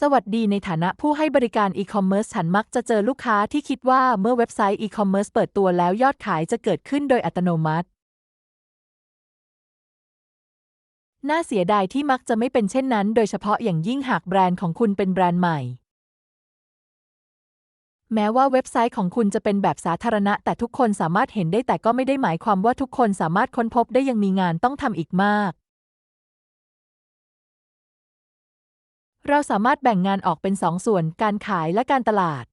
สวัสดีในฐานะผู้ให้บริการอีคอมเมิร์ซฉันมักจะเจอลูกค้าที่คิดว่าเมื่อเว็บไซต์อีคอมเมิร์ซเปิดตัวแล้วยอดขายจะเกิดขึ้นโดยอัตโนมัติ น่าเสียดายที่มักจะไม่เป็นเช่นนั้น โดยเฉพาะอย่างยิ่งหากแบรนด์ของคุณเป็นแบรนด์ใหม่ แม้ว่าเว็บไซต์ของคุณจะเป็นแบบสาธารณะ แต่ทุกคนสามารถเห็นได้แต่ก็ไม่ได้หมายความว่าทุกคนสามารถค้นพบได้ยังมีงานต้องทำอีกมาก เราสามารถแบ่งงานออกเป็นสองส่วน การขายและการตลาด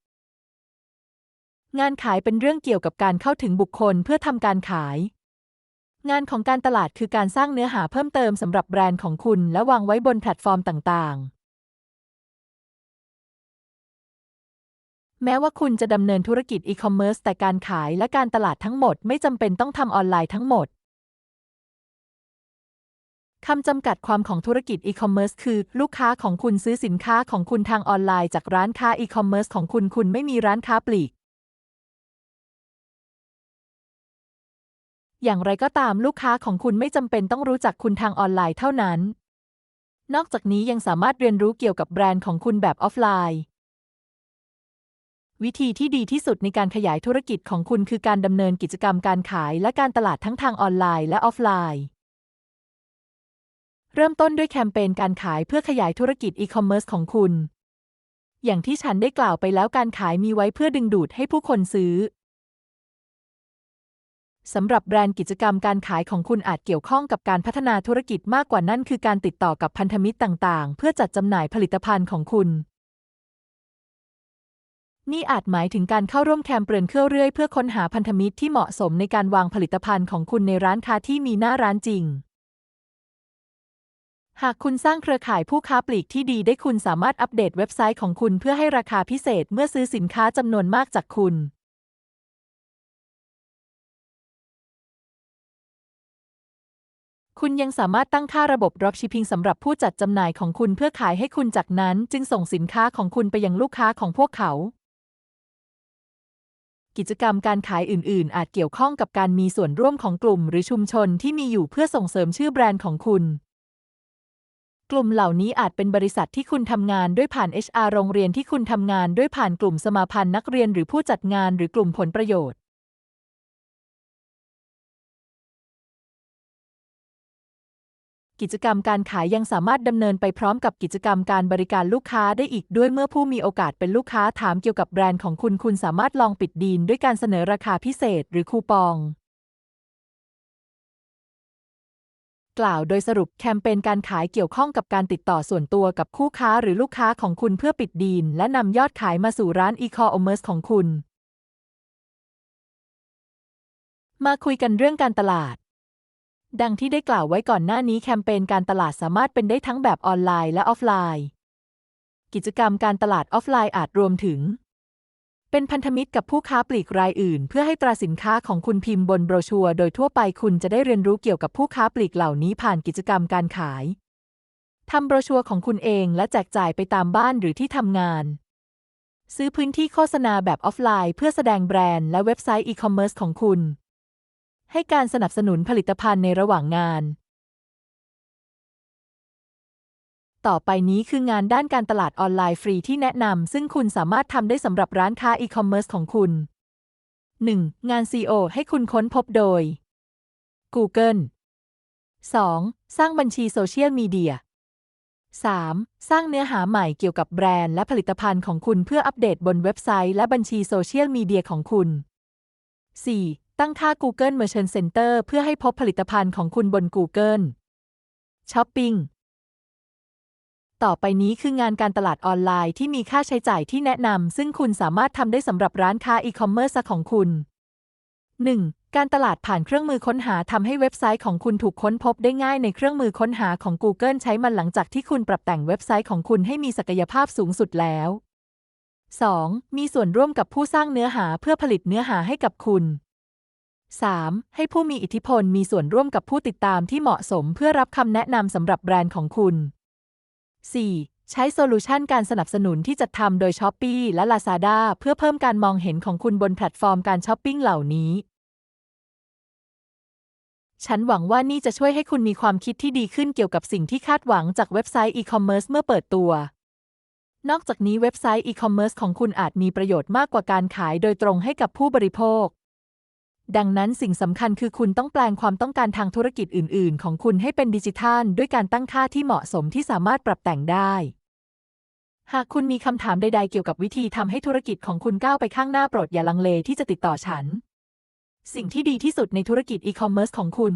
งานขายเป็นเรื่องเกี่ยวกับการเข้าถึงบุคคลเพื่อทำการขาย งานของการตลาดคือการสร้างเนื้อหาเพิ่มเติมสำหรับแบรนด์ของคุณ และวางไว้บนแพลตฟอร์มต่างๆแม้ว่าคุณจะดำเนินธุรกิจอีคอมเมิร์ซแต่การขายและการตลาดทั้งหมดไม่จำเป็นต้องทำออนไลน์ทั้งหมด คำจำกัดความของธุรกิจอีคอมเมิร์ซคือ ลูกค้าของคุณซื้อสินค้าของคุณทางออนไลน์จากร้านค้าอีคอมเมิร์ซของคุณคุณไม่มีร้านค้าปลีก อย่างไรก็ตามลูกค้าของคุณไม่จำเป็นต้องรู้จักคุณทางออนไลน์เท่านั้น นอกจากนี้ยังสามารถเรียนรู้เกี่ยวกับแบรนด์ของคุณแบบออฟไลน์ วิธีที่ดีที่สุดในการขยายธุรกิจของคุณคือการดำเนินกิจกรรมการขายและการตลาดทั้งทางออนไลน์และออฟไลน์ เริ่มต้นด้วยแคมเปญการขายเพื่อขยายธุรกิจอีคอมเมิร์ซของคุณ อย่างที่ฉันได้กล่าวไปแล้วการขายมีไว้เพื่อดึงดูดให้ผู้คนซื้อ สำหรับแบรนด์กิจกรรมการขายของคุณอาจเกี่ยวข้องกับการพัฒนาธุรกิจมากกว่านั้นคือการติดต่อกับพันธมิตรต่างๆ เพื่อจัดจำหน่ายผลิตภัณฑ์ของคุณ นี่อาจหมายถึงการเข้าร่วมแคมเปญเครื่อเรื่อยเพื่อค้นหาพันธมิตรที่เหมาะสมในการวางผลิตภัณฑ์ของคุณในร้านค้าที่มีหน้าร้านจริง หากคุณสร้างเครือข่ายผู้ค้าปลีกที่ดีได้คุณสามารถอัปเดตเว็บไซต์ของคุณเพื่อให้ราคาพิเศษเมื่อซื้อสินค้าจำนวนมากจากคุณ คุณยังสามารถตั้งค่าระบบ Dropshipping สำหรับผู้จัดจำหน่ายของคุณเพื่อขายให้คุณจากนั้น จึงส่งสินค้าของคุณไปยังลูกค้าของพวกเขา กิจกรรมการขายอื่น ๆ อาจเกี่ยวข้องกับการมีส่วนร่วมของกลุ่ม หรือชุมชนที่มีอยู่เพื่อส่งเสริมชื่อแบรนด์ของคุณ กลุ่มเหล่านี้อาจเป็นบริษัทที่คุณทำงานด้วยผ่าน HR โรงเรียนที่คุณทำงานด้วยผ่านกลุ่มสมาพันธ์นักเรียนหรือผู้จัดงานหรือกลุ่มผลประโยชน์ กิจกรรมการขายยังสามารถดำเนินไปพร้อมกับกิจกรรมการบริการลูกค้าได้อีกด้วยเมื่อผู้มีโอกาสเป็นลูกค้าถามเกี่ยวกับแบรนด์ของคุณ คุณสามารถลองปิดดีลด้วยการเสนอราคาพิเศษ หรือคูปอง กล่าวโดยสรุปแคมเปญการขายเกี่ยวข้องกับการติดต่อส่วนตัวกับคู่ค้าหรือลูกค้าของคุณเพื่อปิดดีลและนำยอดขายมาสู่ร้านอีคอมเมิร์ซของคุณ มาคุยกันเรื่องการตลาด ดังที่ได้กล่าวไว้ก่อนหน้านี้แคมเปญการตลาดสามารถเป็นได้ทั้งแบบออนไลน์และออฟไลน์ กิจกรรมการตลาดออฟไลน์อาจรวมถึง เป็นพันธมิตรกับผู้ค้าปลีกรายอื่น เพื่อให้ตราสินค้าของคุณพิมพ์บนโบรชัวร์โดยทั่วไปคุณจะได้เรียนรู้เกี่ยวกับผู้ค้าปลีกเหล่านี้ผ่านกิจกรรมการขายทำโบรชัวร์ของคุณเองและแจกจ่ายไปตามบ้านหรือที่ทำงาน ซื้อพื้นที่โฆษณาแบบออฟไลน์ เพื่อแสดงแบรนด์และเว็บไซต์อีคอมเมิร์ซของคุณ ให้การสนับสนุนผลิตภัณฑ์ในระหว่างงาน ต่อไปนี้คืองานด้านการตลาดออนไลน์ฟรีที่แนะนำ ซึ่งคุณสามารถทำได้สำหรับร้านค้าอีคอมเมิร์ซของคุณ 1. งาน SEO ให้คุณค้นพบโดย Google 2. สร้างบัญชีโซเชียลมีเดีย 3. สร้างเนื้อหาใหม่เกี่ยวกับแบรนด์และผลิตภัณฑ์ของคุณเพื่ออัปเดตบนเว็บไซต์และบัญชีโซเชียลมีเดียของคุณ 4. ตั้งค่า Google Merchant Center เพื่อให้พบผลิตภัณฑ์ของคุณบน Google Shopping ต่อไปนี้คืองานการตลาดออนไลน์ที่มีค่าใช้จ่ายที่แนะนำ ซึ่งคุณสามารถทำได้สำหรับร้านค้าอีคอมเมิร์ซของคุณ 1. การตลาดผ่านเครื่องมือค้นหาทำให้เว็บไซต์ของคุณถูกค้นพบได้ง่ายในเครื่องมือค้นหาของ Google ใช้มันหลังจากที่คุณปรับแต่งเว็บไซต์ของคุณให้มีศักยภาพสูงสุดแล้ว 2. มีส่วนร่วมกับผู้สร้างเนื้อหาเพื่อผลิตเนื้อหาให้กับคุณ 3. ให้ผู้มีอิทธิพลมีส่วนร่วมกับผู้ติดตามที่เหมาะสมเพื่อรับคำแนะนำสำหรับแบรนด์ของคุณ 4. ใช้โซลูชันการสนับสนุนที่จัดทำโดย s h อ p e e และ Lazada เพื่อเพิ่มการมองเห็นของคุณบนแพลตฟอร์มการช้อปปิ้งเหล่านี้ ฉันหวังว่านี่จะช่วยให้คุณมีความคิดที่ดีขึ้นเกี่ยวกับสิ่งที่คาดหวังจากเว็บไซต์อีคอมเมิร์ซเมื่อเปิดตัวนอกจากนี้เว็บไซต์อีคอมเมิร์ซของคุณอาจมีประโยชน์มากกว่าการขายโดยตรงให้กับผู้บริโภค ดังนั้นสิ่งสำคัญคือคุณต้องแปลงความต้องการทางธุรกิจอื่น ๆ ของคุณให้เป็นดิจิทัล ด้วยการตั้งค่าที่เหมาะสมที่สามารถปรับแต่งได้ หากคุณมีคำถามใด ๆ เกี่ยวกับวิธีทำให้ธุรกิจของคุณก้าวไปข้างหน้าโปรดอย่าลังเลที่จะติดต่อฉัน สิ่งที่ดีที่สุดในธุรกิจอีคอมเมิร์ซของคุณ